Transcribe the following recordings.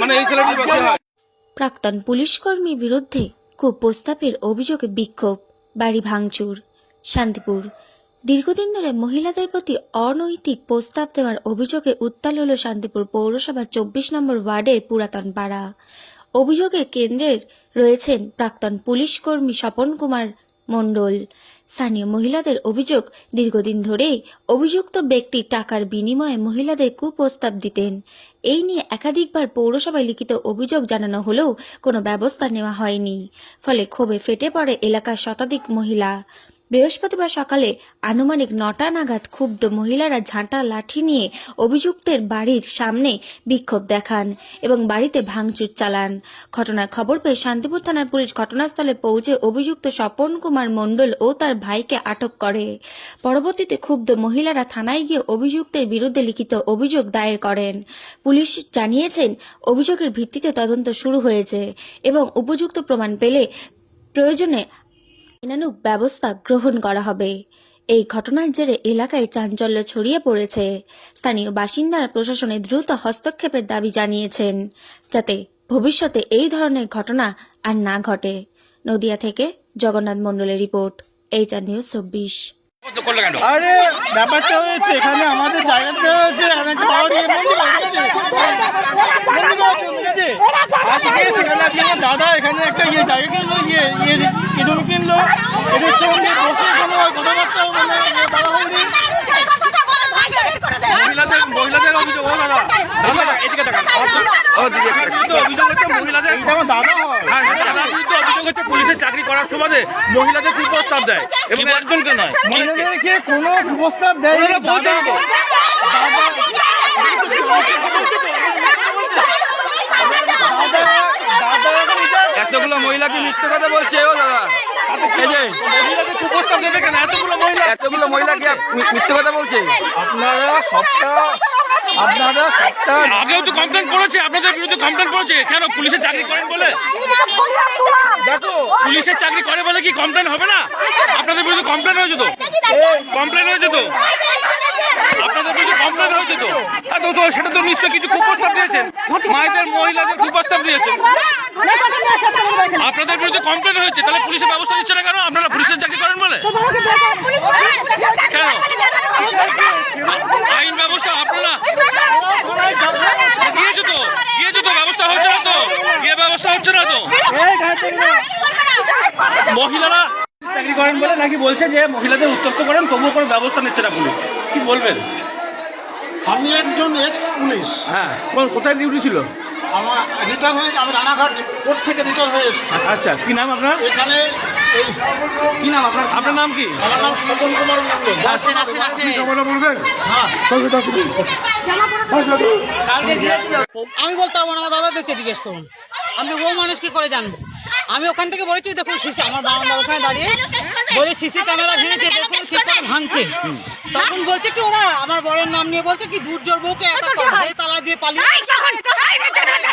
মানে প্রাক্তন পুলিশকর্মীর বিরুদ্ধে কুপ্রস্তাবের অভিযোগে বিক্ষোভ, বাড়ি ভাঙচুর। শান্তিপুর। দীর্ঘদিন ধরে মহিলাদের প্রতি অনৈতিক প্রস্তাব দেওয়ার অভিযোগে উত্তাল হল শান্তিপুর পৌরসভা চব্বিশ নম্বর ওয়ার্ডের পুরাতন পাড়া। অভিযোগের কেন্দ্রের রয়েছেন প্রাক্তন পুলিশকর্মী স্বপন কুমার মণ্ডল। স্থানীয় মহিলাদের অভিযোগ, দীর্ঘদিন ধরেই অভিযুক্ত ব্যক্তি টাকার বিনিময়ে মহিলাদের কুপ্রস্তাব দিতেন। এই নিয়ে একাধিকবার পৌরসভায় লিখিত অভিযোগ জানানো হলেও কোনো ব্যবস্থা নেওয়া হয়নি। ফলে ক্ষোভে ফেটে পড়ে এলাকার শতাধিক মহিলা। বৃহস্পতিবার সকালে আনুমানিক নটা নাগাদ ক্ষুব্ধ মহিলারা ঝাঁটা লাঠি নিয়ে অভিযুক্তের বাড়ির সামনে বিক্ষোভ দেখান এবং বাড়িতে ভাঙচুর চালান। ঘটনার খবর পেয়ে শান্তিপুর থানার পুলিশ ঘটনাস্থলে পৌঁছে অভিযুক্ত স্বপন কুমার মণ্ডল ও তার ভাইকে আটক করে। পরবর্তীতে ক্ষুব্ধ মহিলারা থানায় গিয়ে অভিযুক্তের বিরুদ্ধে লিখিত অভিযোগ দায়ের করেন। পুলিশ জানিয়েছেন, অভিযোগের ভিত্তিতে তদন্ত শুরু হয়েছে এবং উপযুক্ত প্রমাণ পেলে প্রয়োজনে আইনানুগ ব্যবস্থা গ্রহণ করা হবে। এই ঘটনার জেরে এলাকায় চাঞ্চল্য ছড়িয়ে পড়েছে। স্থানীয় বাসিন্দারা প্রশাসনে দ্রুত হস্তক্ষেপের দাবি জানিয়েছেন যাতে ভবিষ্যতে এই ধরনের ঘটনা আর না ঘটে। নদিয়া থেকে জগন্নাথ মণ্ডলের রিপোর্ট এইচ আর নিউজ চব্বিশ। আরে ব্যাপারটা হয়েছে এখানে আমাদের জায়গাটা হয়েছে এখানে একটা পাওয়ার ইয়ে মন্দির আছে, ঠিক আছে? আজকে সেখানে আজকে আমার দাদা এখানে একটা ইয়ে জায়গা কিনলো ইয়ে ইয়ে ইয়ে জমি কিনলো এদের সঙ্গে বসে কোনো কথাবার্তা মানে ইয়ে বাড়াবাড়ি মহিলাদের মহিলাদের অভিযোগ ও দাদা দাদা এদিকে কিন্তু অভিযোগ হচ্ছে মহিলাদের আমার দাদা হয় হ্যাঁ দাদার বিরুদ্ধে অভিযোগ হচ্ছে পুলিশের চাকরি করার সময় মহিলাদের কি প্রস্তাব দেয় এবং একজনকে নয় মহিলাদেরকে কোনো প্রস্তাব দেয় বলতে হবে। এতগুলো মহিলা কি মিথ্যে কথা বলছে, ও দাদা? এই যে, এতগুলো মহিলা কি মিথ্যে কথা বলছে? আপনারা সবটা চাকরি করে বলে কি কমপ্লেন হবে না? আপনাদের কমপ্লেন কমপ্লেন আপনাদের কমপ্লেন হয়েছে তো? সেটা তো কিছু দিয়েছেন। মায়েদের মহিলাদের কুপ্রস্তাব দিয়েছেন। আপনাদের বিরুদ্ধে কমপ্লেন হয়েছে তাহলে পুলিশের ব্যবস্থা নিচ্ছে না কেন? আপনারা পুলিশের চাকরি করেন বলে? কেন? আইন ব্যবস্থা আপনারা তো গিয়েছে তো ব্যবস্থা হচ্ছে না তো। গিয়ে ব্যবস্থা হচ্ছে না তো। মহিলারা চাকরি করেন বলে নাকি বলছে যে মহিলাদের উত্তপ্ত করেন তবুও কোনো ব্যবস্থা নিচ্ছে না পুলিশ? কি বলবেন? আমি একজন এক্স পুলিশ হ্যাঁ কোন- কোথায় ডিউটি ছিল? আমার রিটার্ন হয়ে আমি রানাঘাট কোর্ট থেকে রিটার্ন হয়ে এসেছি। আচ্ছা কি নাম আপনার? এখানে এই কি নাম আপনার? আপনার নাম কি? আমার নাম স্বপন কুমার মন্ডল হ্যাঁ। আমি বলতে পারব আমার দাদাদেরকে জিজ্ঞেস করুন। আমি ও মানুষ কি করে জানব? আমি ওখান থেকে বলেছি দেখুন সিসি আমার বারান্দার ওখানে দাঁড়িয়ে বলে সিসি ক্যামেরা ভেঙেছে দেখুন করে ভাঙছে। তখন বলছে কি ওরা আমার বরের নাম নিয়ে বলছে কি দূর জোর বউকে একা তালা দিয়ে পালিয়ে ছেড়ে দেবেন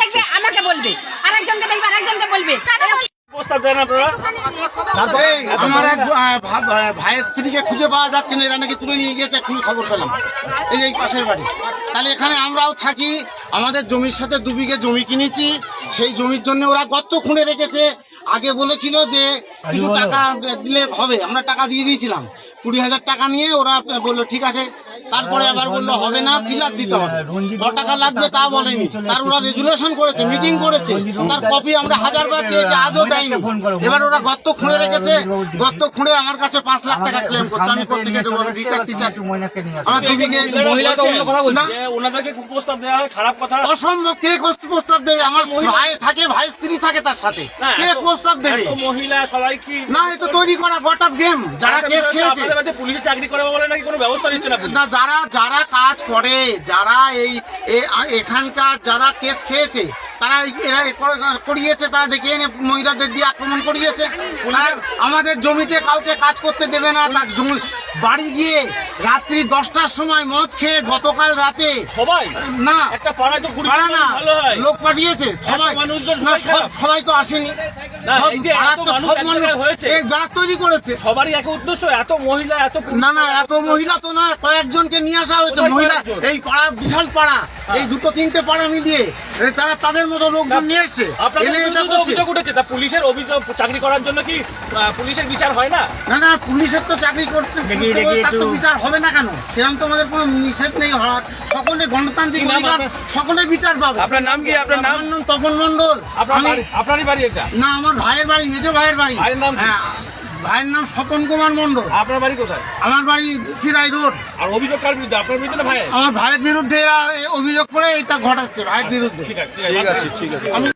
দেখবে আমাকে বলবে। আরেকজনকে দেখবে আরেকজনকে বলবে। প্রস্তাব দেন আপনারা। আমার এক আহ, ভা- আহ, ভাইয়ের স্ত্রীকে খুঁজে পাওয়া যাচ্ছে না এরা নাকি তুলে নিয়ে গিয়েছে খবর পেলাম। এই এই পাশের বাড়ি। তাহলে এখানে আমরাও থাকি আমাদের জমির সাথে দু বিঘে জমি কিনেছি সেই জমির জন্য ওরা গর্ত খুঁড়ে রেখেছে। আগে বলেছিল যে কিছু টাকা দিলে হবে আমরা টাকা দিয়ে দিয়েছিলাম। কুড়ি হাজার টাকা নিয়ে ওরা বলল ঠিক আছে তারপরে আবার বলল হবে না ফিলার দিতে হবে। ক টাকা লাগবে তা বলেনি। তার ওরা রেজুলেশন করেছে মিটিং করেছে। তার কপি আমরা হাজারবার চেয়েছি আজও দেয়নি। এবার ওরা গর্ত খুঁড়ে রেখেছে গর্ত খুঁড়ে আমার কাছে পাঁচ লাখ টাকা ক্লেম করছে আমি করতে গেলে বলে টিচার টিচার আমার দিদিকে মহিলাকে অন্য কথা বলছে না, ওনাদেরকে প্রস্তাব দেওয়া হয়? খারাপ কথা? অসম্ভব কে প্রস্তাব দেবে? আমার ভাই থাকে ভাই স্ত্রী থাকে তার সাথে। কে প্রস্তাব দেবে? মহিলা সবাই কি না এ তো তৈরি করা গট অফ গেম যারা কেস খেয়েছে। পুলিশে চাকরি করে বলে নাকি কোনো ব্যবস্থা নিচ্ছে না না? যারা যারা কাজ করে, যারা এই এখানকার যারা কেস খেয়েছে, তারা এরা করিয়েছে, তারা ডেকে এনে মহিলাদের দিয়ে আক্রমণ করিয়েছে। আমাদের জমিতে কাউকে কাজ করতে দেবে না বাড়ি গিয়ে রাত্রি দশটার সময় মদ খেয়ে গতকাল রাতে সবাই? না একটা পাড়ায় তো পারা না লোক পাঠিয়েছে সবাই। সবাই তো আসেনি। যারা তৈরি করেছে। সবারই এক উদ্দেশ্য এত মহিলা এত না না এত মহিলা তো না কয়েকজনকে নিয়ে আসা হয়েছে। কোথায় মহিলা এই পাড়া বিশাল পাড়া। এই দুটো তিনটে পাড়া মিলিয়ে তারা তাদের মতো লোকজন নিয়ে এসছে। অভিযোগ উঠেছে। তা পুলিশের অভিযোগ চাকরি করার জন্য কি আহ, পুলিশের বিচার হয় না? না না পুলিশের তো চাকরি করতে করতে হবে, তার বিচার হবে না কেন? সেরকম তো কোনো নিষেধ নেই হওয়ার। সকলে গণতান্ত্রিক অধিকার সকলে বিচার পাবে। আপনার নাম কি? আপনার নাম? আমার নাম তপন মন্ডল আপনার আপনারই বাড়ি এটা? না আমার ভাইয়ের বাড়ি মেজো ভাইয়ের বাড়ি। ভাইয়ের নাম হ্যাঁ ভাইয়ের নাম স্বপন কুমার মন্ডল আপনার বাড়ি কোথায়? আমার বাড়ি সিরাই রোড। আর অভিযোগ কার বিরুদ্ধে? আপনার বিরুদ্ধে না ভাই আমার ভাইয়ের বিরুদ্ধে অভিযোগ করে এটা ঘটাচ্ছে ভাইয়ের বিরুদ্ধে। ঠিক আছে ঠিক আছে।